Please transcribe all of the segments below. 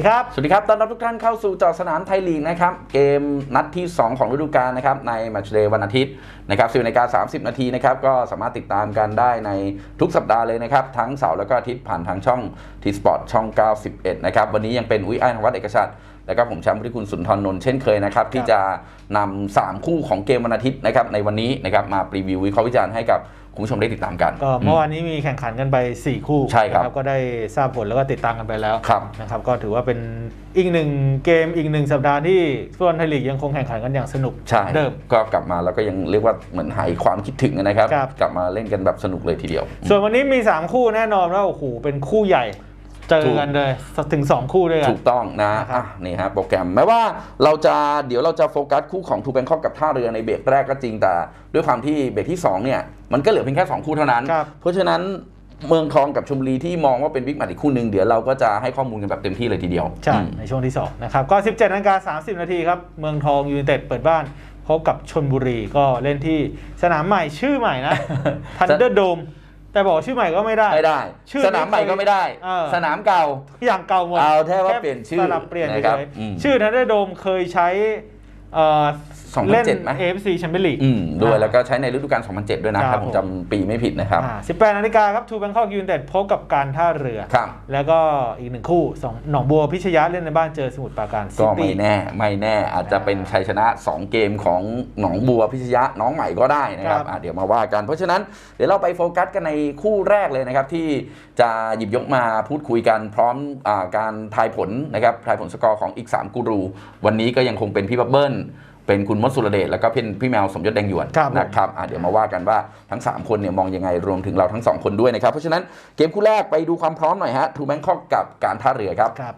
วัสดีครับ สวัสดีครับ ต้อนรับทุกท่านเข้าสู่เจอสนามไทยลีกนะครับ เกมนัดที่ 2 ของฤดูกาลนะครับ ในแมตช์เดย์วันอาทิตย์นะครับ10นาฬิกา30 นาทีนะครับ ก็สามารถติดตามกันได้ในทุกสัปดาห์เลยนะครับ ทั้งเสาร์แล้วก็อาทิตย์ผ่านทางช่องทีสปอร์ตช่อง 91 นะครับ วันนี้ยังเป็นอุ้ยอ้ายธวัฒน์เอกชัดแล้วก็ผมแชมป์พุทธิคุณสุนทรนนท์เช่นเคยนะครับ ที่จะนำสามคู่ของเกมวันอาทิตย์นะครับในวันนี้นะครับมารีวิววิเคราะห์วิจารณ์ให้กับ คุณผู้ชมได้ติดตามกันก็เมื่อวานนี้มีแข่งขันกันไป 4 คู่ใช่ครับนะก็ได้ทราบผลแล้วก็ติดตามกันไปแล้วครับนะครับก็ถือว่าเป็นอีกหนึ่งเกมอีกหนึ่งสัปดาห์ที่ฟุตบอลไทยลีกยังคงแข่งขันกันอย่างสนุกใช่เดิมก็กลับมาแล้วก็ยังเรียกว่าเหมือนหายความคิดถึงนะครับครับ กลับมาเล่นกันแบบสนุกเลยทีเดียว ส่วนวันนี้มี 3 คู่แน่นอนว่าโอ้โหเป็นคู่ใหญ่ เจอกันเลยถึง 2 คู่ด้วยกันถูกต้องนะนะครับอะนี่ฮะโปรแกรมแม้ว่าเราจะเดี๋ยวเราจะโฟกัสคู่ของทูแบงคอกกับท่าเรือในเบรกแรกก็จริงแต่ ด้วยความที่เบรกที่ 2 เนี่ย มันก็เหลือเพียงแค่ 2 คู่เท่านั้นครับเพราะฉะนั้นเมืองทองกับชมบุรีที่มองว่าเป็นบิ๊กแมตช์อีกคู่หนึ่งเดี๋ยวเราก็จะให้ข้อมูลกันแบบเต็มที่เลยทีเดียว ใช่อืมในช่วงที่ 2 นะครับ ก็ 17นาฬิกา30 นาทีครับ เมืองทองยูไนเต็ดเปิดบ้านพบกับชนบุรีก็เล่นที่สนามใหม่ชื่อใหม่นะทันเดอร์โดม แต่บอกชื่อใหม่ก็ไม่ได้ ไม่ได้ ชื่อสนามใหม่ก็ไม่ได้เออสนามเก่าทุกอย่างเก่าหมดเอาแค่ว่าเปลี่ยนชื่อสลับเปลี่ยนนะเฉครับยอืมๆชื่อทันเดอร์โดมเคยใช้ เอ่อ2007เล่นไหม AFC แชมเปี้ยนลีก อืมด้วยแล้วก็ใช้ในฤดูกาล2007 ด้วยนะคครัรับบ ผมจำปีไม่ผิดนะครับอ่า18นาฬิกาครับทูแบงคอกยูไนเต็ดพบกับการท่าเรือ ครับ แล้วก็อีกหนึ่งคู่สองหนองบัวพิชยะเล่นในบ้านเจอสมุทรปราการซิก็ตี้ ไม่แน่ไม่แน่อาจจะเป็นชัยชนะ 2 เกมของหนองบัวพิชยะน้องใหม่ก็ได้นะครับครับ อะเดี๋ยวมาว่ากัน เพราะฉะนั้นเดี๋ยวเราไปโฟกัสกันในคู่แรกเลยนะครับ ที่จะหยิบยกมาพูดคุยกันพร้อมอาการทายผลนะครับทายผลสกอร์ของอีก 3 กูรู วันนี้ก็ยังคงเป็นพี่บับเบิ้ล เป็นคุณมดสุรเดชแล้วก็เป็นพี่แมวสมยศแดงหยวนครับผม นะครับอะเดี๋ยวมาว่ากันว่าทั้ง 3 คนเนี่ยมองยังไงรวมถึงเราทั้ง 2 คนด้วยนะครับ เพราะฉะนั้นเกมคู่แรกไปดูความพร้อมหน่อยฮะทูแบงคอกกับการท่าเรือครับ ครับ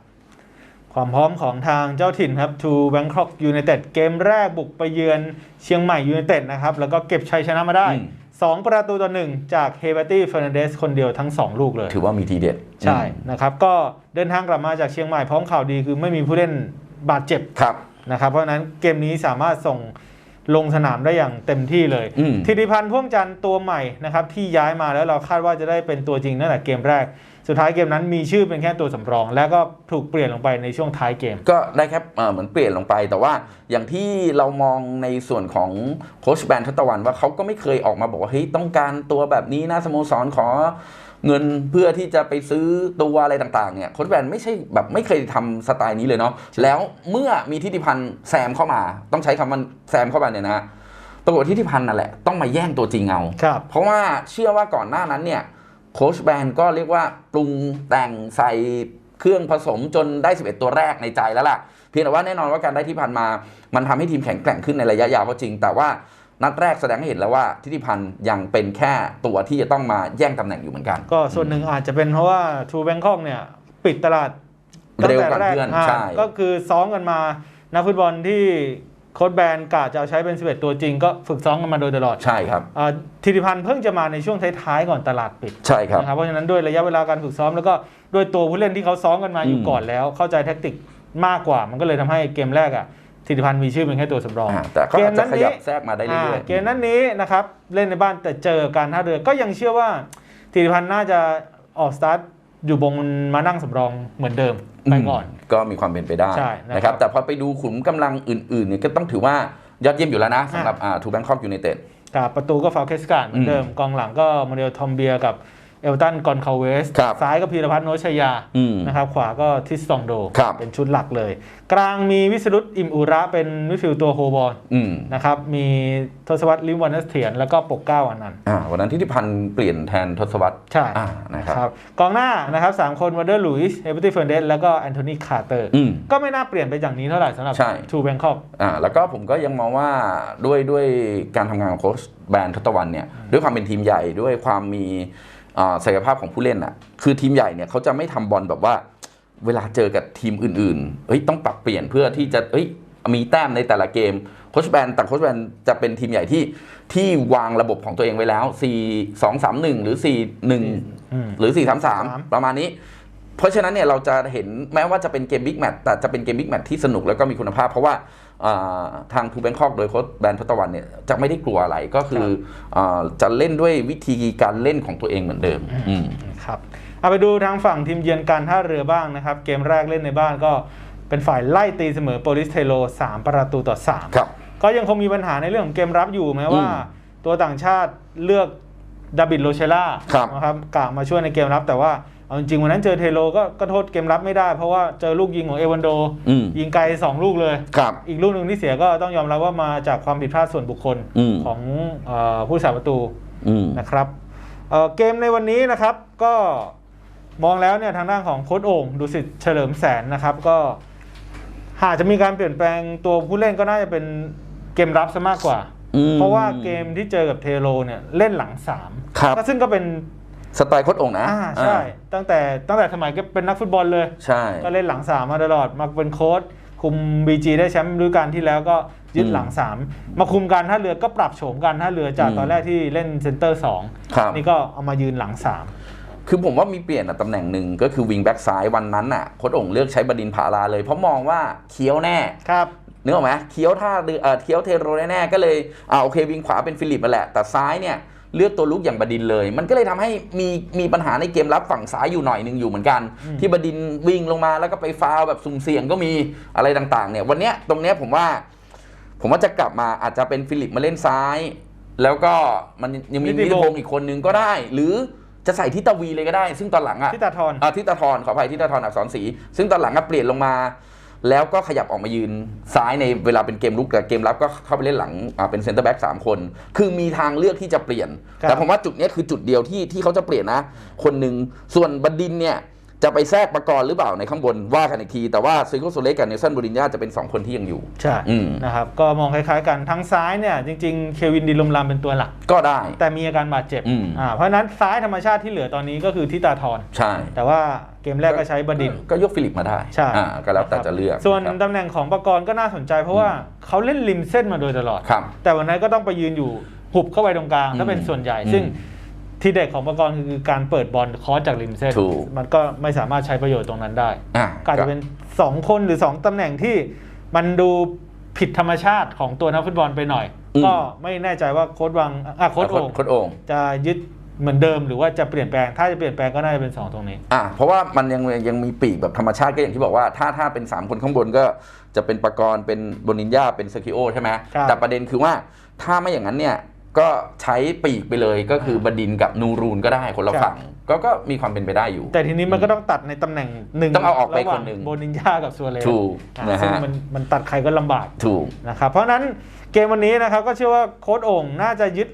ความพร้อมของทางเจ้าถิ่นครับทูแบงคอกยูไนเต็ดเกมแรกบุกไปเยือนเชียงใหม่ยูไนเต็ดนะครับ แล้วก็เก็บชัยชนะมาได้ อืม 2 ประตูต่อหนึ่งจากเฮเบตี้เฟอร์นันเดสคนเดียวทั้ง 2 ลูกเลย ถือว่ามีทีเด็ดใช่นะครับ ก็เดินทางกลับมาจากเชียงใหม่พร้อมข่าวดีคือไม่มีผู้เล่นบาดเจ็บ ครับ นะครับ เพราะฉะนั้นเกมนี้สามารถส่งลงสนามได้อย่างเต็มที่เลยอืมธิติพันธ์พ่วงจันทร์ตัวใหม่นะครับที่ย้ายมาแล้วเราคาดว่าจะได้เป็นตัวจริงตั้งแต่เกมแรก สุดท้ายเกมนั้นมีชื่อเป็นแค่ตัวสำรอง แล้วก็ถูกเปลี่ยนลงไปในช่วงท้ายเกม ก็ได้แค่เอ่อเหมือนเปลี่ยนลงไป แต่ว่าอย่างที่เรามองในส่วนของโค้ชแบนทัตตะวันว่าเขาก็ไม่เคยออกมาบอกว่าเฮ้ยต้องการตัวแบบนี้นะสโมสรขอ เงินเพื่อที่จะไปซื้อตัวอะไรต่างๆเนี่ยโค้ชแบนไม่ใช่แบบไม่เคยทำสไตล์นี้เลยเนาะแล้วเมื่อมีทิติพันธ์แซมเข้ามา ต้องใช้คำว่าแซมเข้ามาเนี่ยนะปรากฏว่าทิติพันธ์นั่นแหละต้องมาแย่งตัวจริงเอาครับเพราะว่าเชื่อว่าก่อนหน้านั้นเนี่ยโค้ชแบนก็เรียกว่าปรุงแต่งใส่เครื่องผสมจนได้ 11 ตัวแรกในใจแล้วล่ะ เพียงแต่ว่าแน่นอนว่าการได้ที่พันมา มันทำให้ทีมแข็งแกร่งขึ้นในระยะยาวก็จริง แต่ว่า นัดแรกแสดงให้เห็นแล้วว่าทิติพันธ์ยังเป็นแค่ตัวที่จะต้องมาแย่งตำแหน่งอยู่เหมือนกัน ก็ส่วนหนึ่งอาจจะเป็นเพราะว่าทูแบงคอกเนี่ยปิดตลาดเร็วกว่าเพื่อนาใช่ก็คือซ้อมกันมานักฟุตบอลที่โค้ชแบนกะจะเอาใช้เป็น 11 ตัวจริงก็ฝึกซ้อมกันมาโดยตลอดใช่ครับอ่าธิติพันธ์เพิ่งจะมาในช่วงท้ายๆก่อนตลาดปิดใช่ครับนะครับเพราะฉะนั้นด้วยระยะเวลาการฝึกซ้อมแล้วก็ด้วยตัวผู้เล่นที่เขาซ้อมกันมาอยู่อืมก่อนแล้ว เข้าใจแท็กติกมากกว่ามันก็เลยทำให้เกมแรกอะ ธิติพันธ์มีชื่อเป็นแค่ตัวสำรองอ่าแต่ก็อาจจะขยับแทรกมาได้เรื่อยอ่าเกมนั้นนี้นะครับเล่นในบ้านแต่เจอการท่าเรือก็ยังเชื่อว่าธิติพันธ์น่าจะออกสตาร์ทอยู่บงมานั่งสำรองเหมือนเดิมๆไปก่อนมก็มีความเป็นไปได้ใช่นะครับนะครับแต่พอไปดูขุมกำลังอื่นๆเนี่ยก็ต้องถือว่ายอดเยี่ยมอยู่แล้วนะสำหรับทูแบงคอกยูไนเต็ดกับประตูก็ฟาวเคสการ์ดเหมือนเดิมกองหลังก็โมเดลทอมเบียกับ เอลตันกอนคาเวส ครับซ้ายก็พีรพัฒน์โนชยาอืมนะครับขวาก็ทิสตองโด ครับ เป็นชุดหลักเลย กลางมีวิสรุตอิมอุระเป็นมิดฟิลด์ตัวโฮบอลอืมนะครับมีทศวรรษลิมวันเนสเถียนแล้วก็ปกเกล้าอันนั้นต์อ่าวันนั้นทิติพันธ์เปลี่ยนแทนทศวรรษใช่อ่านะครับ ครับกองหน้านะครับสามคนวันเดอร์ลุยส์เอเบอร์ตี้เฟอร์เดสแล้วก็แอนโทนีคาร์เตอร์ อืมก็ไม่น่าเปลี่ยนไปจากนี้เท่าไหร่สำหรับใช่ ทูแบงคอก อ่าแล้วก็ผมก็ยังมองว่าด้วยด้วยการทำงานของโค้ชแบรนด์ทศตวรรณเนี่ยด้วยความเป็นทีมใหญ่ด้วยความมีอ่า ศักยภาพของผู้เล่นอะ คือทีมใหญ่เนี่ยเขาจะไม่ทำบอลแบบว่า เวลาเจอกับทีมอื่นๆเฮ้ยต้องปรับเปลี่ยนเพื่อที่จะเฮ้ยมีแต้มในแต่ละเกมโค้ชแบนแต่โค้ชแบนจะเป็นทีมใหญ่ที่ที่วางระบบของตัวเองไว้แล้ว 4 2 3 1 หรือ4อืม1หรือ 4 3 3 ประมาณนี้ เพราะฉะนั้นเนี่ยเราจะเห็นแม้ว่าจะเป็นเกมบิ๊กแมตช์แต่จะเป็นเกมบิ๊กแมตช์ที่สนุกแล้วก็มีคุณภาพ เพราะว่าอ่า ทางทูแบงคอกโดยโค้ชแบรนด์ทศตวรรณเนี่ยจะไม่ได้กลัวอะไรก็คืออ่าจะเล่นด้วยวิธีการเล่นของตัวเองเหมือนเดิมอืมครับเอาไปดูทางฝั่งทีมเยือนการท่าเรือบ้างนะครับ เกมแรกเล่นในบ้านก็เป็นฝ่ายไล่ตีเสมอโปลิสเทโล 3 ประตูต่อ3ครับก็ยังคงมีปัญหาในเรื่องของเกมรับอยู่แม้ว่าอืมตัวต่างชาติเลือกดาบิดโรเชล่าครับนะครับกะมาช่วยในเกมรับแต่ว่า เอาจริงๆวันนั้นเจอเทโลก็ก็โทษเกมรับไม่ได้ เพราะว่าเจอลูกยิงของเอวันโด อืมยิงไกล 2 ลูกเลย ครับอีกลูกหนึ่งที่เสียก็ต้องยอมรับว่ามาจากความผิดพลาดส่วนบุคคลอืม ของเออผู้สาประตู อืม นะครับเอ่อเกมในวันนี้นะครับก็มองแล้วเนี่ยทางด้านของโค้ชโอ่งดุสิตเฉลิมแสนนะครับก็หากจะมีการเปลี่ยนแปลงตัวผู้เล่นก็น่าจะเป็นเกมรับซะมากกว่า อืมเพราะว่าเกมที่เจอกับเทโรเนี่ยเล่นหลังสามครับ ก็ซึ่งก็เป็น สไตล์โค้ชองค์นะอ่าใช่ตั้งแต่ตั้งแต่สมัยก็เป็นนักฟุตบอลเลย ใช่ ก็เล่นหลังสามมาตลอด มาเป็นโค้ชคุมบีจีได้แชมป์ฤดูกาลที่แล้วก็ยึดอืมหลังสามมาคุมการท่าเรือก็ปรับโฉมการท่าเรือจากอืมตอนแรกที่เล่นเซนเตอร์สองครับ นี่ก็เอามายืนหลังสาม คือผมว่ามีเปลี่ยนอะตำแหน่งหนึ่งก็คือวิงแบ็กซ้ายวันนั้นน่ะโค้ชองค์เลือกใช้บดินผาลาเลยเพราะมองว่าเคี้ยวแน่ ครับ นึกออกไหมเคี้ยวท่าเรือเอ่อเคี้ยวเทโรแน่ๆก็เลยอ่าโอเควิงขวาเป็นฟิลิปมาแหละ แต่ซ้ายเนี่ย เลือกตัวลุกอย่างบดินเลย มันก็เลยทำให้มีมีปัญหาในเกมรับฝั่งซ้ายอยู่หน่อยหนึ่งอยู่เหมือนกันอืมที่บดินวิ่งลงมาแล้วก็ไปฟาวล์แบบสุ่มเสี่ยงก็มีอะไรต่างๆเนี่ยวันเนี้ยตรงเนี้ยผมว่า ผมว่าจะกลับมาอาจจะเป็นฟิลิปมาเล่นซ้าย แล้วก็มันยังมีนิตินิติพพงงษ์ศ์อีกคนนึงก็ได้ หรือจะใส่ทิตาวีเลยก็ได้ ซึ่งตอนหลังอะที่ตาทอนอาทิตาทรขออภัยทิตาทรอักษรศรีซึ่งตอนหลังก็เปลี่ยนลงมา แล้วก็ขยับออกมายืนซ้ายในเวลาเป็นเกมลุกแต่เกมรับก็เข้าไปเล่นหลังเป็นเซนเตอร์แบ็กสามคน คือมีทางเลือกที่จะเปลี่ยน แต่ผมว่าจุดนี้คือจุดเดียวที่ที่เขาจะเปลี่ยนนะ คนหนึ่งส่วนบดินเนี่ย จะไปแทรกประกรณ์หรือเปล่าในข้างบนว่ากันอีกที แต่ว่าซิโกโซเลสกับเนลสันบูรินญาจะเป็น 2 คนที่ยังอยู่ ใช่อืมนะครับ ก็มองคล้ายๆกันทั้งซ้ายเนี่ยจริงๆ เควินดิลมลามเป็นตัวหลัก ก็ได้ แต่มีอาการบาดเจ็บอืมอ่าเพราะฉะนั้นซ้ายธรรมชาติที่เหลือตอนนี้ก็คือทิตาทอนใช่ แต่ว่าเกมแรกก็ใช้บดินทร์ก็ยกฟิลิปมาได้ใช่อ่าก็แล้วแต่จะเลือก ส่วนครับตำแหน่งของประกรณ์ก็น่าสนใจเพราะว่าเขาเล่นริมเส้นมาโดยตลอดครับแต่วันนั้นก็ต้องไปยืนอยู่หุบเข้าไปตรงกลางอืมถ้าเป็นส่วนใหญ่อืมซึ่ง ที่เด็ดของประกรณ์คือการเปิดบอลคอสจากริมเส้น ถูก มันก็ไม่สามารถใช้ประโยชน์ตรงนั้นได้อ่าก็อาจจะเป็น 2 คนหรือ 2ตำแหน่งที่มันดูผิดธรรมชาติของตัวนักฟุตบอลไปหน่อย อืม ก็ไม่แน่ใจว่าโค้ดวังอะโค้ดโอ่งโค้ดโอ่ง จะยึดเหมือนเดิมหรือว่าจะเปลี่ยนแปลง ถ้าจะเปลี่ยนแปลงก็น่าจะเป็น 2 ตรงนี้ อ่าเพราะว่ามันยังยังมีปีกแบบธรรมชาติก็อย่างที่บอกว่าถ้าถ้าเป็น 3 คนข้างบนก็จะเป็นปากรณ์เป็นโบนินญาเป็นเซคิโอใช่ไหมครับ แต่ประเด็นคือว่าถ้าไม่อย่างนั้นเนี่ย ก็ใช้ปีกไปเลยก็คือบดินกับนูรูนก็ได้คนละฝั่งก็ก็มีความเป็นไปได้อยู่ แต่ทีนี้มันก็ต้องตัดในตำแหน่งหนึ่งต้องเอาออกไประหว่คนหนึ่งโบนินญากับซัวเรสถูกอะนะฮะซึ่งมันมันตัดใครก็ลำบากถูกนะครับเพราะฉะนั้นเกมวันนี้นะครับก็เชื่อว่าโค้ดโอ่งน่าจะยึด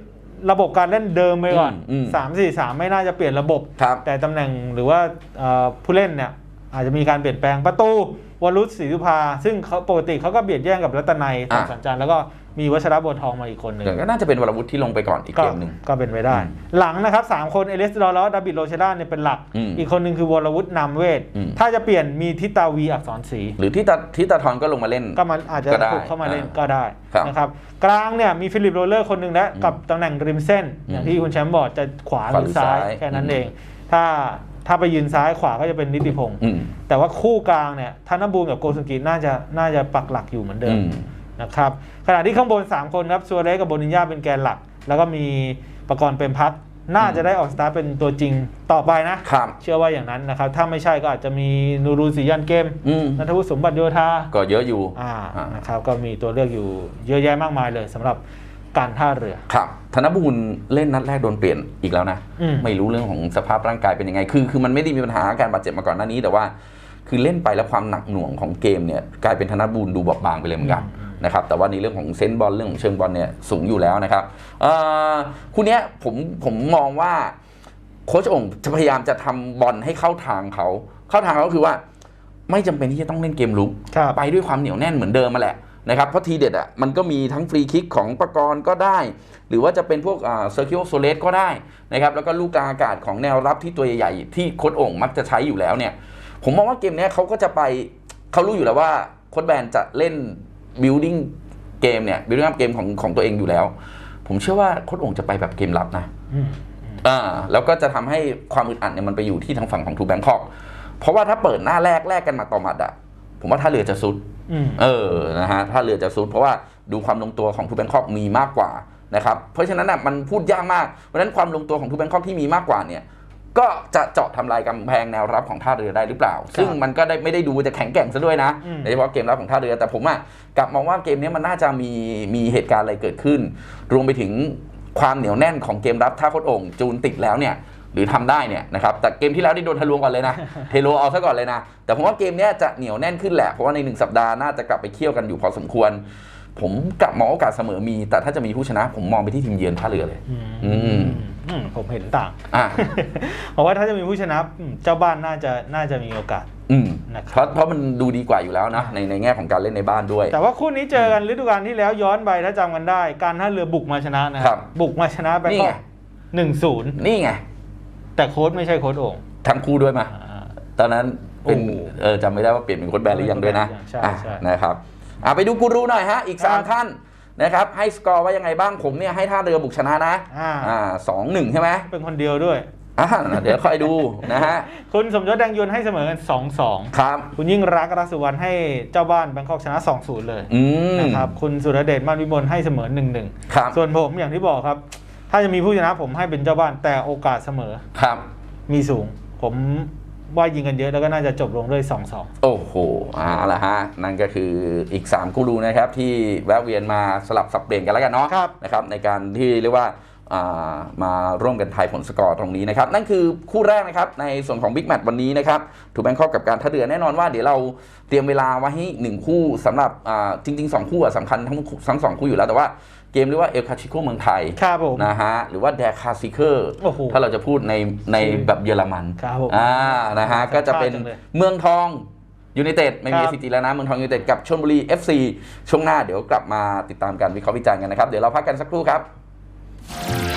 ระบบการเล่นเดิมไปก่อนอืมอืมสามสี่สามไม่น่าจะเปลี่ยนระบบครับแต่ตำแหน่งหรือว่าเอ่อผู้เล่นเนี่ยอาจจะมีการเปลี่ยนแปลงประตู วรุษศรีสุภา ซึ่งเขาปกติเขาก็เบียดแย่งกับรัตนัยทองอะสัญจรแล้วก็มีวัชรบัวทองมาอีกคนหนึ่งก็น่าจะเป็นวรวุฒิที่ลงไปก่อนอีกก็เกมหนึ่งก็เป็นไปได้อืมหลังนะครับสามคนเอเลสดอลแล้วดาบิดโรเชล่าเนี่ยเป็นหลักอืมอีกคนหนึ่งคือวรวุฒินามเวทอืมถ้าจะเปลี่ยนมีทิตาวีอักษรศรีหรือที่ตาที่ตาทอนก็ลงมาเล่น ก็มันอาจจะก็ได้ปลุกเข้ามาเล่นอ่าก็ได้ครับนะครับกลางเนี่ยมีฟิลิปโรเลอร์คนหนึ่งและอืมกับตำแหน่งริมเส้น อย่างที่คุณแชมป์บอกจะขวาหขวารือหรือซ้ายซ้ายแค่นั้นอืมเอง ถ้า ถ้าไปยืนซ้ายขวาก็จะเป็นนิติพงศ์อืม แต่ว่าคู่กลางเนี่ยธนบูลกับโกสุกิน่าจะน่าจะปักหลักอยู่เหมือนเดิมอืมนะครับขณะที่ข้างบน 3 คนครับซัวเรสกับโบนินญาเป็นแกนหลัก แล้วก็มีประกรณ์เป็นพัฒน์น่าจะได้ออกสตาร์ทเป็นตัวจริงต่อไปนะ ครับ เชื่อว่าอย่างนั้นนะครับ ถ้าไม่ใช่ก็อาจจะมีนูรูนสียันเกมอืม นัทวุฒิสมบัติโยธาก็เยอะอยู่ อ่าอ่าน นะครับก็มีตัวเลือกอยู่เยอะแยะมากมายเลยสำหรับ การท่าเรือ ครับ ธนบูลเล่นนัดแรกโดนเปลี่ยนอีกแล้วนะ อืม ไม่รู้เรื่องของสภาพร่างกายเป็นยังไง คือ คือมันไม่ได้มีปัญหาการบาดเจ็บมาก่อนหน้านี้แต่ว่า คือเล่นไปแล้วความหนักหน่วงของเกมเนี่ยกลายเป็นธนบูลดูบอบบางไปเลยเหมือนกันนะครับ แต่ว่าในเรื่องของเซนส์บอลเรื่องของเชิงบอลเนี่ยสูงอยู่แล้วนะครับเอ่อคู่เนี้ยผมผมมองว่า โค้ชองค์จะพยายามจะทำบอลให้เข้าทางเขา เข้าทางเขาก็คือว่า ไม่จำเป็นที่จะต้องเล่นเกมลุก ครับ ไปด้วยความเหนียวแน่นเหมือนเดิมมาแหละ นะครับเพราะทีเด็ดอะมันก็มีทั้งฟรีคิกของประกรณ์ก็ได้ หรือว่าจะเป็นพวกเซอร์คิโอโซเลสก็ได้นะครับแล้วก็ลูกกลางอากาศของแนวรับที่ตัวใหญ่ๆที่โค้ดโอ่งมักจะใช้อยู่แล้วเนี่ยผมมองว่าเกมเนี้ยเขาก็จะไปเขารู้อยู่แล้วว่าโค้ดแบนจะเล่น building เกมเนี่ย building up เกมของของตัวเองอยู่แล้ว ผมเชื่อว่าโค้ดโอ่งจะไปแบบเกมรับนะอืมอ่าแล้วก็จะทำให้ความอึดอัดเนี่ยมันไปอยู่ที่ทางฝั่งของทูแบงคอกเพราะว่าถ้าเปิดหน้าแรกแรกกันมาต่อหมัดอะผมว่าท่าเรือจะสุดอืม เออนะฮะถ้าเรือจะซุดเพราะว่าดูความลงตัวของทูแบงคอกมีมากกว่านะครับเพราะฉะนั้นน่ะมันพูดยากมากเพราะฉะนั้นความลงตัวของทูแบงคอกที่มีมากกว่าเนี่ยก็จะเจาะทำลายกำแพงแนวรับของท่าเรือได้หรือเปล่า ซึ่งมันก็ได้ไม่ได้ดูจะแข็งแกร่งซะด้วยนะอืมโดยเฉพาะเกมรับของท่าเรือแต่ผมอะกลับมองว่าเกมนี้มันน่าจะมีมีเหตุการณ์อะไรเกิดขึ้น รวมไปถึงความเหนียวแน่นของเกมรับถ้าโค้ชโอ่งจูนติดแล้วเนี่ยห รือทำได้เนี่ยนะครับแต่เกมที่แล้วนี่โดนทะลวงก่อนเลยนะเทโลเอาซะก่อนเลยนะ แต่ผมว่าเกมเนี้ยจะเหนียวแน่นขึ้นแหละ เพราะว่าในหนึ่งสัปดาห์น่าจะกลับไปเคี่ยวกันอยู่พอสมควร ผมกลับมองโอกาสเสมอมี แต่ถ้าจะมีผู้ชนะ ผมมองไปที่ทีมเยือนท่าเรือเลย อืมอืมอืมผมเห็นต่างอะเพราะว่าถ้าจะมีผู้ชนะอืมเจ้าบ้านน่าจะน่าจะมีโอกาสอืมนะครับเพราะเพราะมันดูดีกว่าอยู่แล้วนะในในแง่ของการเล่นในบ้านด้วย แต่ว่าคู่นี้เจอกันฤดูกาลที่แล้วย้อนไปถ้าจำกันได้ การท่าเรือบุกมาชนะนะคครัรับบุกมาชนะไปนี่ก็ไงหนึ่งศูนย์นี่ไง แต่โค้ชไม่ใช่โค้ชโอ่งทั้งคู่ด้วยมาอ่าตอนนั้นเป็นโอ้เออจำไม่ได้ว่าเปลี่ยนเป็นโค้ชแบนหรือยังด้วยนะใช่อะใช่นะครับอะไปดูกูรูหน่อยฮะ อีกครับ3ท่านนะครับ ให้สกอร์ว่ายังไงบ้างผมเนี่ยให้ท่าเรือบุกชนะนะอ่าอ่าสองหนึ่งใช่ไหมเป็นคนเดียวด้วยอ่าเดี๋ยวค่อยดูนะฮะ คุณสมยศแดงยวนให้เสมอกัน2อสองครับ คุณยิ่งรักษณ์รักสุวรรณให้เจ้าบ้านแบงคอกชนะ2-0เลยอืมนะครับ คุณสุรเดชมานวิมลให้เสมอ1-1ครับส่วนผมอย่างที่บอกครับ ถ้าจะมีผู้ชนะผมให้เป็นเจ้าบ้านแต่โอกาสเสมอครับ มีสูง ผมว่ายิงกันเยอะแล้วก็น่าจะจบลงด้วย2-2โอ้โหเอาละฮะ นั่นก็คืออีก 3 กูรูนะครับ ที่แวะเวียนมาสลับสับเปลี่ยนกันแล้วกันเนาะครับนะครับ ในการที่เรียกว่าอ่า มาร่วมกันทายผลสกอร์ตรงนี้นะครับ นั่นคือคู่แรกนะครับในส่วนของบิ๊กแมตช์วันนี้นะครับถูกแบงคอกกับการท่าเรือแน่นอนว่าเดี๋ยวเราเตรียมเวลาไว้ให้หนึ่งคู่สำหรับอ่าจริง ๆ 2 คู่อะสำคัญทั้งทั้งสองคู่อยู่แล้วแต่ว่าเกมเรียกว่าเอลคาชิโกเมืองไทยครับผมนะฮะหรือว่าแดคาซิเคอร์โอ้โหถ้าเราจะพูดในในแบบเยอรมันครับผมอ่านะฮะก็จะเป็นจังเลยเมืองทองยูไนเต็ดไม่มีครับซีจีแล้วนะเมืองทองยูไนเต็ดกับชลบุรี FC ช่วงหน้าเดี๋ยวกลับมาติดตามการวิเคราะห์วิจารณ์กันนะครับ เดี๋ยวเราพักกันสักครู่ครับ Yeah.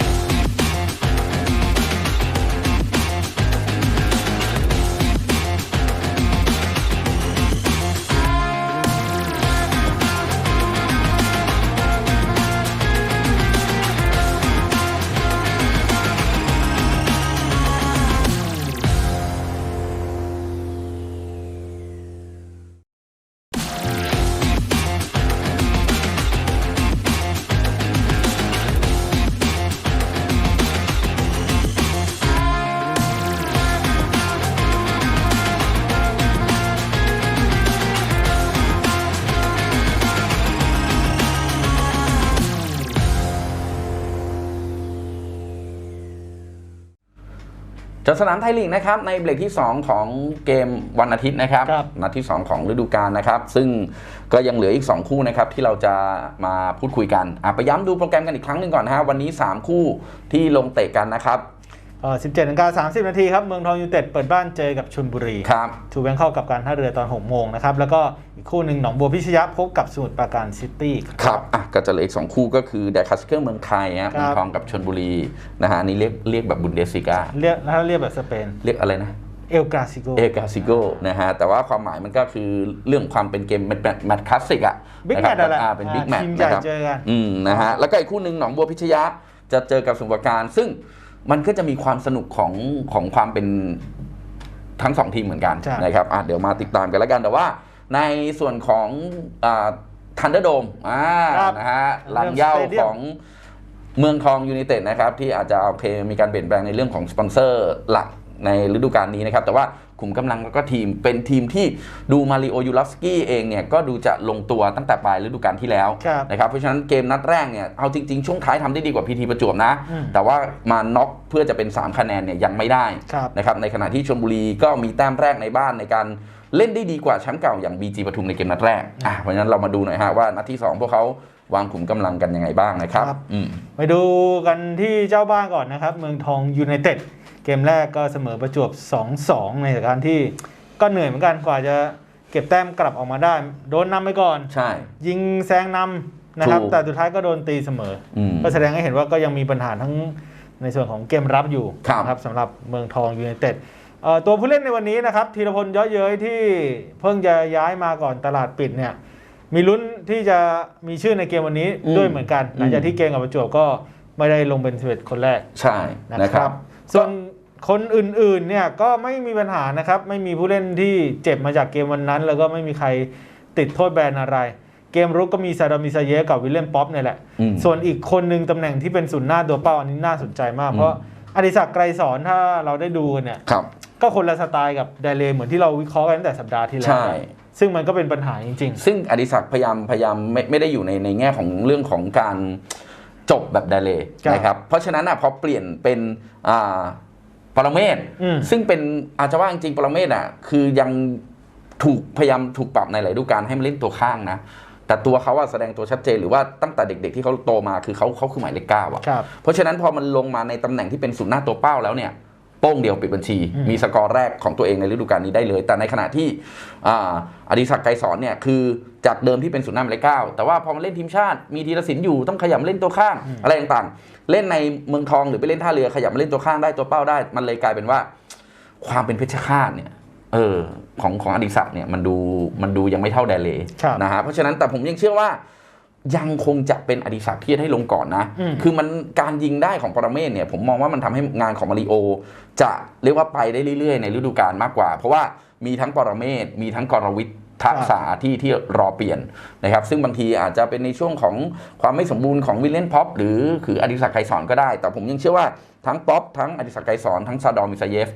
จากสนามไทยลีกนะครับในเบรกที่ 2 ของเกมวันอาทิตย์นะครับครับ นัดที่ 2 ของฤดูกาลนะครับ ซึ่งก็ยังเหลืออีก 2 คู่นะครับที่เราจะมาพูดคุยกันอะไปย้ำดูโปรแกรมกันอีกครั้งหนึ่งก่อนนะฮะวันนี้ 3 คู่ที่ลงเตะกันนะครับเอ่อ 17นาฬิกา30 นาทีครับ เมืองทองยูไนเต็ดเปิดบ้านเจอกับชลบุรีครับถูกแบงเข้ากับการท่าเรือตอน 6 โมงนะครับ แล้วก็อีกคู่หนึ่งหนองบัวพิชยะพบกับสมุทรปราการซิตี้ครับอะก็จะเหลืออีก 2 คู่ก็คือแดคาสเกอร์เมืองไทยฮะครับเมืองทองกับชนบุรีนะฮะอันนี่เรียกเรียกแบบบุนเดสซิกาเรียกถ้าเรียกแบบสเปน เรียกอะไรนะเอลกาซิโก เอกาซิโกนะฮะ แต่ว่าความหมายมันก็คือเรื่องความเป็นเกมแมตช์แมตช์คลาสสิกอะบิ๊กนะแมคตช์อะไรอ่าเป็นบิ๊กแมตช์ทีมใหญ่นะครับเจอกันอืมนะฮะแล้วก็อีกคู่หนึ่งหนองบัวพิชยะจะเจอกับสมุทรปราการซึ่ง มันก็จะมีความสนุกของของความเป็นทั้งสองทีมเหมือนกันใช่ นะครับอะเดี๋ยวมาติดตามกันแล้วกัน แต่ว่าในส่วนของทันเดอร์โดมอ่าครับนะฮะลังเหย่าสเตเดียมของเมืองทองยูไนเต็ดนะครับ ที่อาจจะโอเคมีการเปลี่ยนแปลงในเรื่องของสปอนเซอร์หลักในฤดูกาลนี้นะครับ แต่ว่า ขุมกำลังแล้วก็ทีมเป็นทีมที่ดูมาริโอยูลัฟสกี้เองเนี่ยก็ดูจะลงตัวตั้งแต่ปลายฤดูกาลที่แล้วครับนะครับเพราะฉะนั้นเกมนัดแรกเนี่ยเอาจริง ๆ ช่วงท้ายทำได้ดีกว่าพีทีประจวบนะอืมแต่ว่ามาน็อกเพื่อจะเป็น 3 คะแนนเนี่ยยังไม่ได้ครับนะครับในขณะที่ชลบุรีก็มีแต้มแรกในบ้านในการเล่นได้ดีกว่าแชมป์เก่าอย่าง BG ปทุมในเกมนัดแรกอะเพราะฉะนั้นเรามาดูหน่อยฮะว่านัดที่ 2 พวกเขาวางขุมกำลังกันยังไงบ้างนะครับครับอืมไปดูกันที่เจ้าบ้านก่อนนะครับ เมืองทองยูไนเต็ด เกมแรกก็เสมอประจวบ 2-2 ในสถานที่ก็เหนื่อยเหมือนกันกว่าจะเก็บแต้มกลับออกมาได้ โดนนำไปก่อน ใช่ ยิงแซงนำนะครับถูกแต่สุดท้ายก็โดนตีเสมออืมก็แสดงให้เห็นว่าก็ยังมีปัญหาทั้งในส่วนของเกมรับอยู่ครับนะครับสำหรับเมืองทองยูไนเต็ดเอ่อตัวผู้เล่นในวันนี้นะครับธีรพลเยอะเย้ยที่เพิ่งจะย้ายมาก่อนตลาดปิดเนี่ยมีลุ้นที่จะมีชื่อในเกมวันนี้อืมด้วยเหมือนกัน หลังจากที่เกมกับประจวบก็ไม่ได้ลงเป็น11คนแรกใช่นะนะคครัรับบส่วน คนอื่นๆเนี่ยก็ไม่มีปัญหานะครับ ไม่มีผู้เล่นที่เจ็บมาจากเกมวันนั้น แล้วก็ไม่มีใครติดโทษแบนอะไร เกมรุกก็มีซาดามิซาเยะกับวิลเลียมป๊อปเนี่ยแหละ อืม ส่วนอีกคนหนึ่งตำแหน่งที่เป็นศูนย์หน้าตัวเป้าอันนี้น่าสนใจมากอืมเพราะอดิศักดิ์ไกรสอนถ้าเราได้ดูกันเนี่ย ครับ ก็คนละสไตล์กับไดเลเหมือนที่เราวิเคราะห์กันตั้งแต่สัปดาห์ที่แล้ว ใช่ ซึ่งมันก็เป็นปัญหาจริง ซึ่งอดิศักดิ์พยายามพยายามไม่ไม่ได้อยู่ในในแง่ของเรื่องของการจบแบบไดเลย์ครับนะครับเพราะฉะนั้นอะพอเปลี่ยนเป็นอ่า ปรเมศอืม ซึ่งเป็นอาจจะว่าจริงๆปรเมศอะ คือยังถูกพยายามถูกปรับในหลายฤดูกาลให้มาเล่นตัวข้างนะ แต่ตัวเขาอะแสดงตัวชัดเจนหรือว่าตั้งแต่เด็ก ๆ ที่เขาโตมาคือเขาเขาคือหมายเลขเก้าอะๆครับ เพราะฉะนั้นพอมันลงมาในตำแหน่งที่เป็นศูนย์หน้าตัวเป้าแล้วเนี่ย โป้งเดียวปิดบัญชีอืมมีสกอร์แรกของตัวเองในฤดูกาลนี้ได้เลย แต่ในขณะที่อ่าอดิศักดิ์ไกรสอนเนี่ยคือจากเดิมที่เป็นศูนย์หน้าหมายเลขเก้าแต่ว่าพอมาเล่นทีมชาติมีธีรศิลป์อยู่ต้องขยับมาเล่นตัวข้างอะไรต่างๆ เล่นในเมืองทองหรือไปเล่นท่าเรือขยับมาเล่นตัวข้างได้ตัวเป้าได้ มันเลยกลายเป็นว่า ความเป็นเพชฌฆาตเนี่ยเออของของอดิศักดิ์เนี่ยมันดูมันดูยังไม่เท่าแดเลครับนะฮะเพราะฉะนั้นแต่ผมยังเชื่อว่า ยังคงจะเป็นอดิศักดิ์ที่จะให้ลงก่อนนะอืมคือมันการยิงได้ของปรเมศเนี่ยผมมองว่ามันทำให้งานของมาริโอ จะเรียกว่าไปได้เรื่อยๆ ในฤดูกาลมากกว่า เพราะว่ามีทั้งปรเมศมีทั้งกรวิทย์ทักษาที่ที่รอเปลี่ยนนะครับซึ่งบางทีอาจจะเป็นในช่วงของความไม่สมบูรณ์ของวิลเลนพ็อปหรือคืออดิศักดิ์ไกรสอนก็ได้ แต่ผมยังเชื่อว่าทั้งป๊อปทั้งอดิศักดิ์ไกรสอนทั้งซาดอมมิซาเยฟ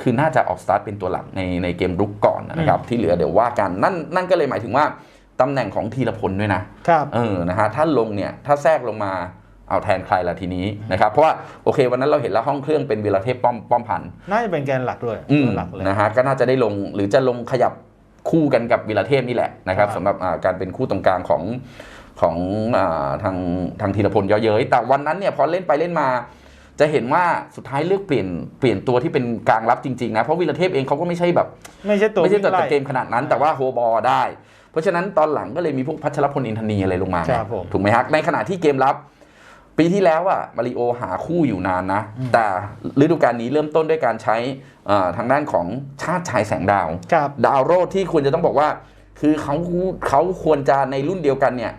คือน่าจะออกสตาร์ทเป็นตัวหลักในในเกมรุกก่อนนะครับที่เหลือเดี๋ยวว่ากันนั่นนั่นก็เลยหมายถึงว่า ตำแหน่งของธีรพลด้วยนะครับเออนะฮะถ้าลงเนี่ยถ้าแทรกลงมาเอาแทนใครละทีนี้นะครับ เพราะว่าโอเควันนั้นเราเห็นแล้วห้องเครื่องเป็นวีรเทพป้อมป้อมพันธ์น่าจะเป็นแกนหลักด้วยอืมตัวหลักเลยนะฮะก็น่าจะได้ลงหรือจะลงขยับคู่กันกับวีรเทพนี่แหละนะครับครับสำหรับอ่าการเป็นคู่ตรงกลางของของอาทางทางธีรพลเยอะเย้ยแต่วันนั้นเนี่ยพอเล่นไปเล่นมา จะเห็นว่าสุดท้ายเลือกเปลี่ยนเปลี่ยนตัวที่เป็นกลางรับจริงๆนะเพราะวีรเทพเองเขาก็ไม่ใช่แบบ ไม่ใช่ตัวไม่ใช่ตัววิ่งไล่เกมขนาดนั้น แต่ว่าโฮบอลได้เพ ราะฉะนั้นตอนหลังก็เลยมีพวกพัชรพลอินทนีอะไรลงมาไงครับผม ถูกไหมฮะในขณะที่เกมรับ ปีที่แล้วอะมาริโอหาคู่อยู่นานนะ แต่ฤดูกาลนี้เริ่มต้นด้วยการใช้เอ่อทางด้านของชาติชายแสงดาว ครับ ดาวโรดที่ควรจะต้องบอกว่า คือเขาเขาควรจะในรุ่นเดียวกันเนี่ย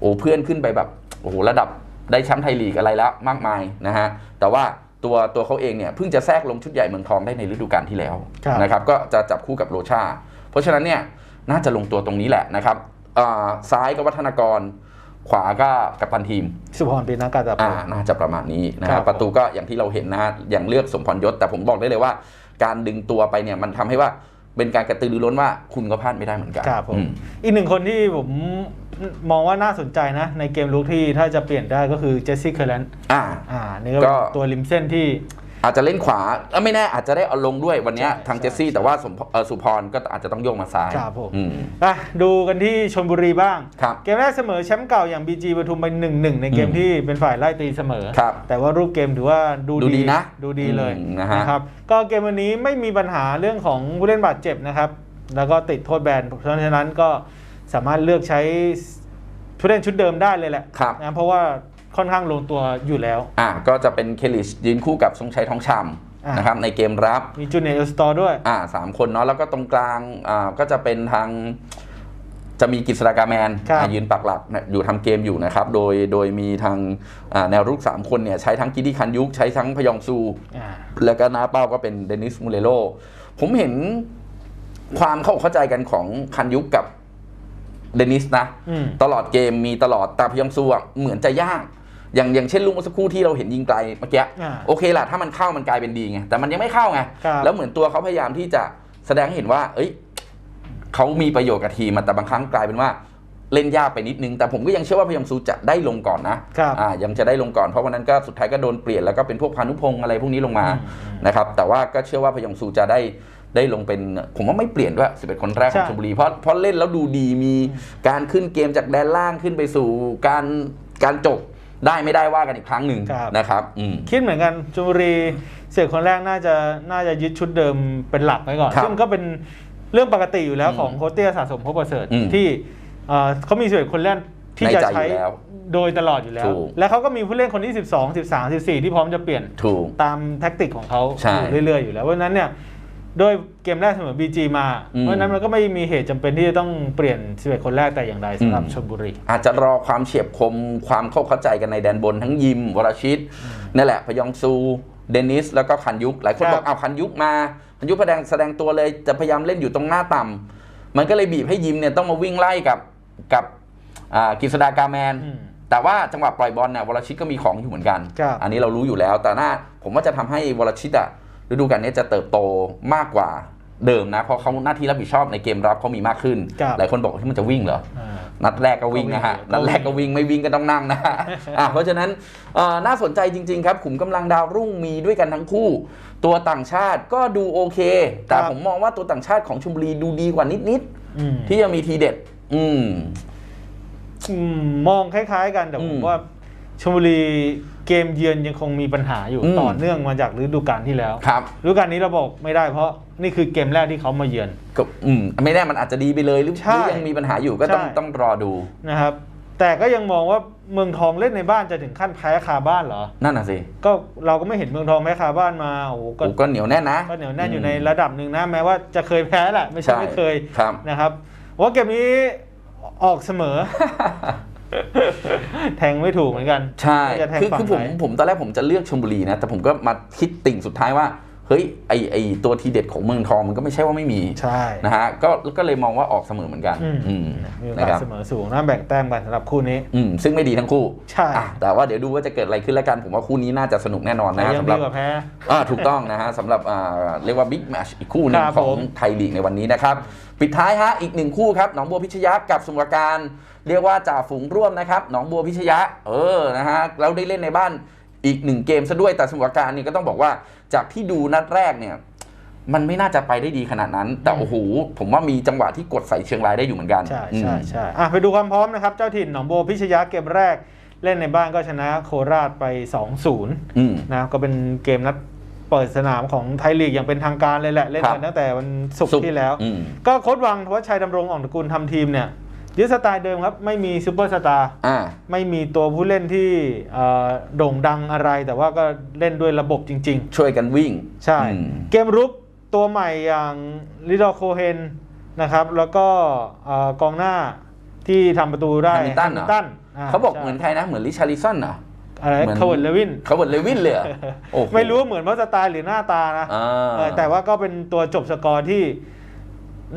โอ้เพื่อนขึ้นไปแบบโอ้โหระดับได้แชมป์ไทยลีกอะไรแล้วมากมายนะฮะแต่ว่าตัวตัวเขาเองเนี่ยเพิ่งจะแทรกลงชุดใหญ่เมืองทองได้ในฤดูกาลที่แล้วครับ นะครับก็จะจับคู่กับโรชา เพราะฉะนั้นเนี่ย น่าจะลงตัวตรงนี้แหละนะครับอ่าซ้ายก็วัฒนากร ขวาก็กัปตันทีม สุพรปีนากาตาอ่าโปน่าจะประมาณนี้นะคครัรับบประตูก็อย่างที่เราเห็นนะฮะอย่างเลือกสมพรยศ แต่ผมบอกได้เลยว่า การดึงตัวไปเนี่ยมันทำให้ว่าเป็นการกระตือรือร้นว่าคุณก็พลาดไม่ได้เหมือนกันครับผมอืมอีกหนึ่งคนที่ผมมองว่าน่าสนใจนะ ในเกมลุกที่ถ้าจะเปลี่ยนได้ก็คือเจสซี่เคอร์แลนด์อ่า อ่า นี่ก็ก็เป็นตัวริมเส้นที่ อาจจะเล่นขวาเอ้อไม่แน่อาจจะได้เอาลงด้วยวันเนี้ยใช่ทางใช่เจสซี่ แต่ว่าสมพเอ่อสุพรก็อาจจะต้องโยกมาซ้ายครับผม อืม อะดูกันที่ชนบุรีบ้าง ครับเกมแรกเสมอแชมป์เก่าอย่าง BG ปทุมไป1นหนึ่งในเกมอืมที่เป็นฝ่ายไล่ตีเสมอ ครับแต่ว่ารูปเกมถือว่าดูดูดีนะดูดีเลยอืมนะฮะ ครับก็เกมวันนี้ไม่มีปัญหาเรื่องของผู้เล่นบาดเจ็บนะครับ แล้วก็ติดโทษแบนเพราะฉะนั้นก็สามารถเลือกใช้ผู้เล่นชุดเดิมได้เลยแหละครับ นะเพราะว่า ค่อนข้างลงตัวอยู่แล้ว อ่าก็จะเป็นเคลิชยืนคู่กับทรงชัยทองชอ่าำนะครับในเกมรับมีจูเนียร์เอลสตอร์ด้วยอ่าสามคนเนาะแล้วก็ตรงกลางอ่าก็จะเป็นทางจะมีกิษดากาแมนครับอ่ายืนปักหลักนะอยู่ทำเกมอยู่นะครับ โดยโดยมีทางอ่าแนวรุก 3 คนเนี่ยใช้ทั้งกิติคันยุกใช้ทั้งพยองซูอ่าแล้วก็หน้าเป้าก็เป็นเดนิสมูเลโล ผมเห็นความเข้าอกเข้าใจกันของคันยุกกับเดนิสนะอืมตลอดเกมมีตลอดแต่พยองซูอะเหมือนจะยาก อย่างอย่างเช่นลูกเมื่อสักครู่ที่เราเห็นยิงไกลเมื่อกี้อ่าโอเคล่ะถ้ามันเข้ามันกลายเป็นดีไงแต่มันยังไม่เข้าไงครับแล้วเหมือนตัวเขาพยายามที่จะแสดงให้เห็นว่า เอ้ยเขามีประโยชน์กับทีมอะแต่บางครั้งกลายเป็นว่าเล่นยากไปนิดนึง แต่ผมก็ยังเชื่อว่าพยองซูจะได้ลงก่อนนะครับอ่ายังจะได้ลงก่อนเพราะวันนั้นก็สุดท้ายก็โดนเปลี่ยนแล้วก็เป็นพวกพานุพงษ์อะไรพวกนี้ลงมาอืมอืมนะครับแต่ว่าก็เชื่อว่าพยองซูจะได้ได้ลงเป็นผมว่าไม่เปลี่ยนด้วย11 คนแรกของใช่ชลบุรีเพราะเพราะเล่นแล้วดูดีมีการขึ้นเกมจากแดนล่างขึ้นไปสู่การการจบ ได้ไม่ได้ว่ากันอีกครั้งหนึ่งครับ นะครับอืม คิดเหมือนกันชลบุรีเสียคนแรกน่าจะน่าจะยึดชุดเดิมเป็นหลักไว้ก่อนครับซึ่งก็เป็นเรื่องปกติอยู่แล้วอืมของโคชเตี้ยสะสมพบประเสริฐอืมที่เอ่อเขามีสิบเอ็ดคนแรกที่ในจะใจใช้อยู่แล้วโดยตลอดอยู่แล้ว ถูก แล้วเขาก็มีผู้เล่นคนที่ 12 13 14 ที่พร้อมจะเปลี่ยน ถูก ตามแท็กติกของเขาใช่อยู่เรื่อยๆอยู่แล้วเพราะฉะนั้นเนี่ย โดยเกมแรกเสมอ BG มาอืมเพราะฉะนั้นมันก็ไม่มีเหตุจำเป็นที่จะต้องเปลี่ยน11คนแรกแต่อย่างใดสำหรับอืมชลบุรี อาจจะรอความเฉียบคมความเข้าเข้าใจกันในแดนบนทั้งยิม วรชิตนั่นแหละพยองซูเดนิส แล้วก็คันยุกหลายคนครับบอกเอาคันยุกมาคันยุกแสดงแสดงตัวเลยจะพยายามเล่นอยู่ตรงหน้าต่ำมันก็เลยบีบให้ยิมเนี่ยต้องมาวิ่งไล่กับกับอ่ากฤษดากาแมนอืมแต่ว่าจังหวะปล่อยบอลเนี่ยวรชิตก็มีของอยู่เหมือนกันครับอันนี้เรารู้อยู่แล้ว แต่น่าผมว่าจะทำให้วรชิตอะ ฤดูกาลนี้จะเติบโตมากกว่าเดิมนะ เพราะเขาหน้าที่รับผิดชอบในเกมรับเขามีมากขึ้นครับหลายคนบอกที่มันจะวิ่งเหรออ่านัดแรกก็วิ่งนะฮะก็วิ่งนัดแรกก็วิ่งไม่วิ่งก็ต้องนั่งนะฮะอะเพราะฉะนั้นเอ่อน่าสนใจจริง ๆ ครับขุมกำลังดาวรุ่งมีด้วยกันทั้งคู่ ตัวต่างชาติก็ดูโอเค แต่ครับผมมองว่าตัวต่างชาติของชมบุรีดูดีกว่านิดอืมๆที่จะมีทีเด็ดอืมอืมมองคล้าย ๆ กันแต่ผอืมมว่าชลบุรี เกมเยือนยังคงมีปัญหาอยู่อืม ต่อเนื่องมาจากฤดูกาลที่แล้วครับฤดูกาลนี้เราบอกไม่ได้เพราะนี่คือเกมแรกที่เขามาเยือน ก็อืมไม่แน่มันอาจจะดีไปเลยหรือใช่หรือยังมีปัญหาอยู่ก็ต้องใช่ ต้องรอดู นะครับ แต่ก็ยังมองว่าเมืองทองเล่นในบ้านจะถึงขั้นแพ้คาบ้านเหรอ นั่นน่ะสิก็เราก็ไม่เห็นเมืองทองแพ้คาบ้านมาโอ้โหก็โอ้ก็เหนียวแน่นนะก็เหนียวแน่นอยู่ในระดับหนึ่งนะแม้ว่าจะเคยแพ้แหละไม่ใช่ใช่ไม่เคยครับ นะครับว่าเกมนี้ออกเสมอ แทงไม่ถูกเหมือนกัน ใช่ว่าจะแทงคือฝั่งคือผมไหนผมตอนแรกผมจะเลือกชมบุรีนะ แต่ผมก็มาคิดติ่งสุดท้ายว่า เฮ้ยไอไอตัวทีเด็ดของเมืองทองมันก็ไม่ใช่ว่าไม่มีใช่นะฮะก็ก็เลยมองว่าออกเสมอเหมือนกันอืมอืมมีโอนะกาคสรับเสมอสูงน่าแบ่งแต้มกันสำหรับคู่นี้อืมซึ่งไม่ดีทั้งคู่ใช่อะแต่ว่าเดี๋ยวดูว่าจะเกิดอะไรขึ้นแล้วกันผมว่าคู่นี้น่าจะสนุกแน่นอนแต่นะฮะยังสำหดีรับกว่าแพ้อ่าถูกต้องนะฮะสำหรับอ่าเรียกว่าบิ๊กแมชอีกคู่หนึงครับของผมไทยลีกในวันนี้นะครับปิดท้ายฮะอีกหนึ่งคู่ครับหนองบัวพิชยะกับสมุทรปราการ เรียกว่าจ่าฝูงร่วมนะครับหนองบัวพิชยะ เออนะฮะเราได้เล่นในบ้านอีกหนึ่งเกมซะด้วยแต่สมุทรปราการนี่ก็ต้องบอกว่า จากที่ดูนัดแรกเนี่ย มันไม่น่าจะไปได้ดีขนาดนั้น แต่โอ้โหผมว่ามีจังหวะที่กดใส่เชียงรายได้อยู่เหมือนกัน ใช่อืมใช่ใช่อะไปดูความพร้อมนะครับ เจ้าถิ่นหนองบัวพิชยะเกมแรกเล่นในบ้านก็ชนะโคราชไป 2-0อืมนะก็เป็นเกมนัดเปิดสนามของไทยลีกอย่างเป็นทางการเลยแหละ เล่นครักับนตั้งแต่วันศุกศุร์กร์ที่แล้วอืมก็โค้ดวังทวัชชัยดำรงอ่องตระกูลทำทีมเนี่ย ยึดสไตล์เดิมครับ ไม่มีซูเปอร์สตาร์อ่า ไม่มีตัวผู้เล่นที่เอ่อโด่งดังอะไร แต่ว่าก็เล่นด้วยระบบจริง ช่วยกันวิ่งๆ ใช่ อืมเกมรุกตัวใหม่อย่างลิดอโคเฮนนะครับ แล้วก็เอ่อกองหน้าที่ทำประตูได้แฮมิลตันเหรอแฮมิลตันเขาบอกใช่เหมือนใครนะ เหมือนลิชาริสันเหรอ อะไรเหมือน คาร์เวิร์ดเลวิน เขาบอกเลวินเลยเหรอโอ้โห ไม่รู้ว่าเหมือนเพราะสไตล์หรือหน้าตานะอ่า เออแต่ว่าก็เป็นตัวจบสกอร์ที่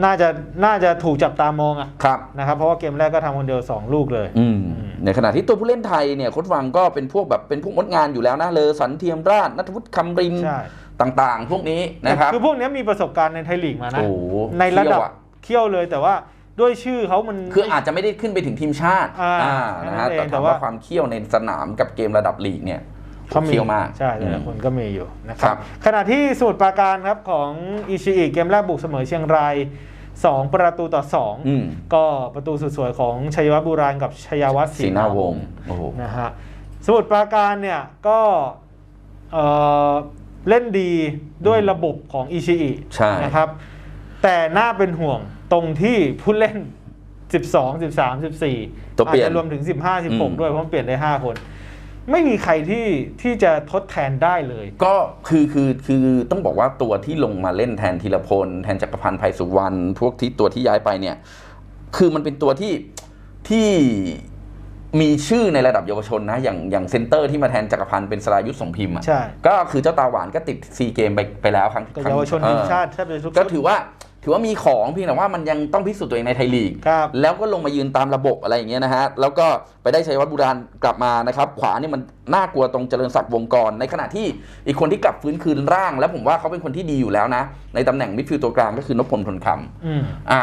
น่าจะน่าจะถูกจับตามองอะครับนะครับ เพราะว่าเกมแรกก็ทำคนเดียว 2 ลูกเลยอืมในขณะที่ตัวผู้เล่นไทยเนี่ยโค้ชวังก็เป็นพวกแบบเป็นพวกมดงานอยู่แล้วนะเลอสันเทียมราชนัทวุฒิคำรินใช่ต่างๆ พวกนี้นะครับคือพวกเนี้ยมีประสบการณ์ในไทยลีกมานะ โอ้โหในระดับเขี้ยวอะเคี่ยวเลยแต่ว่าด้วยชื่อเขามัน คืออาจจะไม่ได้ขึ้นไปถึงทีมชาติอ่านะฮะนั่นเองแต่แต่ถามว่า ว่าความเขี้ยวในสนามกับเกมระดับลีกเนี่ย เขามีเขี้ยวมากใช่แต่ละอืมคนก็มีอยู่นะคครัรับบขณะที่สมุทรปราการครับของอิชิอิเกมแรกบุกเสมอเชียงราย2ประตูต่ออืม2ก็ประตูสุดสวยของชัยวัฒน์บุราณกับชัยวัฒน์ศสีรีหน้าวงศ์โอ้โหนะฮะสมุทรปราการเนี่ยก็เอ่อเล่นดีด้วยระบบของอิชิอิใช่นะครับ แต่น่าเป็นห่วงตรงที่ผู้เล่น 12 13 14 ตัวเปลี่ยนอาจจะรวมถึง 15อืม16 ด้วยเพราะมันเปลี่ยนได้ 5 คน ไม่มีใครที่ที่จะทดแทนได้เลย ก็คือคือคือต้องบอกว่าตัวที่ลงมาเล่นแทนธีรพล แทนจักรพันธ์ไพสุวรรณพวกที่ตัวที่ย้ายไปเนี่ย คือมันเป็นตัวที่ที่มีชื่อในระดับเยาวชนนะ อย่างอย่างเซนเตอร์ที่มาแทนจักรพันธ์เป็นสรายุทธสมพิมพ์อะใช่ก็คือเจ้าตาหวานก็ติดซีเกมไปไปแล้วครั้งกับครั้งเยาวชนเออทีมชาติแทบจะทุกก็ชุดถือว่า ถือว่ามีของเพียงแต่ว่ามันยังต้องพิสูจน์ตัวเองในไทยลีก ครับ แล้วก็ลงมายืนตามระบบอะไรอย่างเงี้ยนะฮะ แล้วก็ไปได้ชัยวัฒน์บุราณกลับมานะครับ ขวานี่มันน่ากลัวตรงเจริญศักดิ์วงกร ในขณะที่อีกคนที่กลับฟื้นคืนร่าง แล้วผมว่าเขาเป็นคนที่ดีอยู่แล้วนะ ในตำแหน่งมิดฟิลด์ตัวกลางก็คือนพพลทนคำ อืม อ่า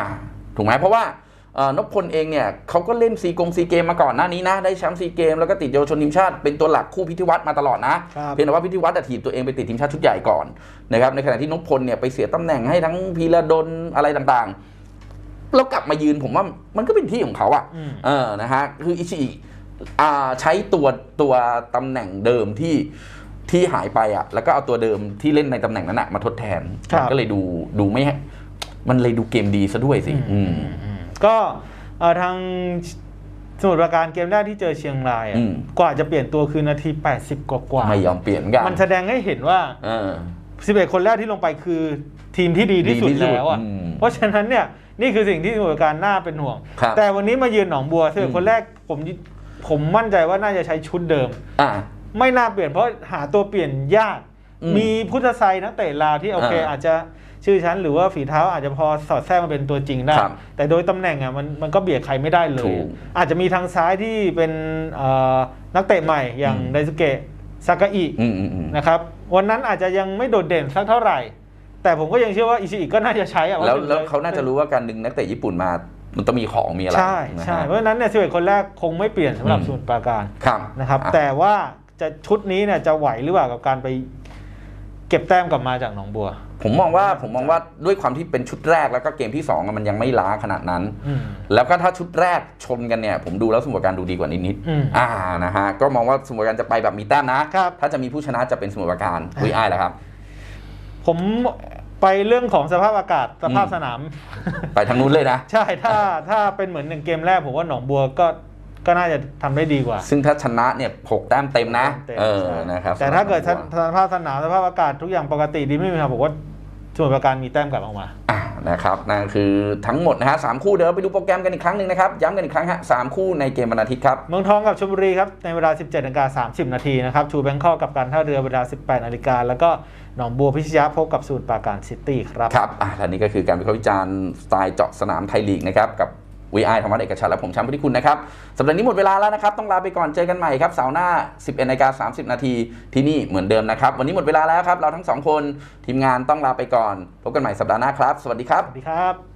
ถูกไหมเพราะว่าเอ่อ นพพลเองเนี่ยเขาก็เล่นซีกงซีเกมมาก่อนหน้านี้นะ ได้แชมป์ซีเกมแล้วก็ติดเยาวชนทีมชาติเป็นตัวหลักคู่พิธีวัตรมาตลอดนะครับเพียงแต่ว่าพิธีวัตรอะถีบตัวเองไปติดทีมชาติชุดใหญ่ก่อนนะครับในขณะที่นพพลเนี่ยไปเสียตำแหน่งให้ทั้งพีระดลอะไรต่างๆ แล้วกลับมายืนผมว่ามันก็เป็นที่ของเขาอะอืมเออนะฮะคืออิชิอิอ่าใช้ตัวตัวตำแหน่งเดิมที่ที่หายไปอะแล้วก็เอาตัวเดิมที่เล่นในตำแหน่งนั้นอะมาทดแทนครับมันก็เลยดูดูไม่ให้มันเลยดูเกมดีซะด้วยสิอืมอืมอืม ก็เอ่อทางสมุทรปราการเกมแรกที่เจอเชียงรายอะอืม กว่าจะเปลี่ยนตัวคือนาที 80 กว่ากว่าๆไม่ยอมเปลี่ยนกันมันแสดงให้เห็นว่า เออ 11 คนแรกที่ลงไปคือทีมที่ดีที่สุดดีที่สุดแล้วอะอืมเพราะฉะนั้นเนี่ยนี่คือสิ่งที่สมุทรปราการน่าเป็นห่วง ครับแต่วันนี้มายืนหนองบัวอืม 11 คนแรกผมผมมั่นใจว่าน่าจะใช้ชุดเดิม อะ ไม่น่าเปลี่ยนเพราะหาตัวเปลี่ยนยาก อืมมีพุทธไซนักเตะลาวที่โอเค อ่าอาจจะ ชื่อชั้นหรือว่าฝีเท้าอาจจะพอสอดแทรกมาเป็นตัวจริงได้ ครับแต่โดยตำแหน่งอะมันมันก็เบียดใครไม่ได้เลถูย กอาจจะมีทางซ้ายที่เป็นเอ่อนักเตะใหม่อย่างอืม ไดซุเกะซากาอิ อืมอืมอืม นะครับวันนั้นอาจจะยังไม่โดดเด่นสักเท่าไหร่ แต่ผมก็ยังเชื่อว่าอิชิอิก็น่าจะใช้อะแล้วถึงแล้วเขาน่าจะรู้ว่าการดึงนักเตะญี่ปุ่นมา มันต้องมีของมีอะไรใช่นะฮะ ใช่เพราะฉะนั้นเนี่ยสิบเอ็ดคนแรกคงไม่เปลี่ยนสำหรับอืม สมุทรปราการครับนะครับ อะแต่ว่าจะชุดนี้เนี่ยจะไหวหรือเปล่ากับการไป เก็บแต้มกลับมาจากหนองบัว ผมมองว่าผมมองว่าด้วยความที่เป็นชุดแรกแล้วก็เกมที่สองอะมันยังไม่ล้าขนาดนั้น อืม แล้วก็ถ้าชุดแรกชนกันเนี่ย ผมดูแล้วสมุทรปราการดูดีกว่านิดอืมๆอ่านะฮะก็มองว่าสมุทรปราการจะไปแบบมีแต้มนะ ครับ ถ้าจะมีผู้ชนะจะเป็นสมุทรปราการวีไอแหละครับ ผมไปเรื่องของสภาพอากาศสภาพอืม สนาม ไปทางนู้นเลยนะ ใช่ถ้าถ้าเป็นเหมือนหนึ่งเกมแรกผมว่าหนองบัวก็ ก็น่าจะทำได้ดีกว่าซึ่งถ้าชนะเนี่ยหกแต้มเต็มนะ ต็มเออใช่นะครับแต่ถ้าเกิดสำหรับหนองบัวสภาพสนามสภาพอากาศทุกอย่างปกติดีไม่มีปัญหาผมว่าสมุทรปราการมีแต้มกลับออกมา อ่านะครับนั่นคือทั้งหมดนะฮะสามคู่เดี๋ยวเราไปดูโปรแกรมกันอีกครั้งหนึ่งนะครับ ย้ำกันอีกครั้งฮะสามคู่ในเกมวันอาทิตย์ครับ เมืองทองกับชลบุรีครับ ในเวลา 17นาฬิกา30 นาทีนะครับชูแบงคอกกับการท่าเรือเวลา 18นาฬิกาแล้วก็หนองบัวพิชยะพบกับสูตรปราการซิตี้ครับ ครับอะและนี่ก็คือการวิเคราะห์วิจารณ์สไตล์เจาะสนามไทยลีกนะครับ กับ VI ธรรมะเอกชัยและผมชัมพุทธิคุณนะครับสำหรับนี้หมดเวลาแล้วนะครับ ต้องลาไปก่อนเจอกันใหม่ครับเสาร์หน้า 11นาฬิกา30 นาทีที่นี่เหมือนเดิมนะครับ วันนี้หมดเวลาแล้วครับ เราทั้งสองคนทีมงานต้องลาไปก่อน พบกันใหม่สัปดาห์หน้าครับ สวัสดีครับ สวัสดีครับ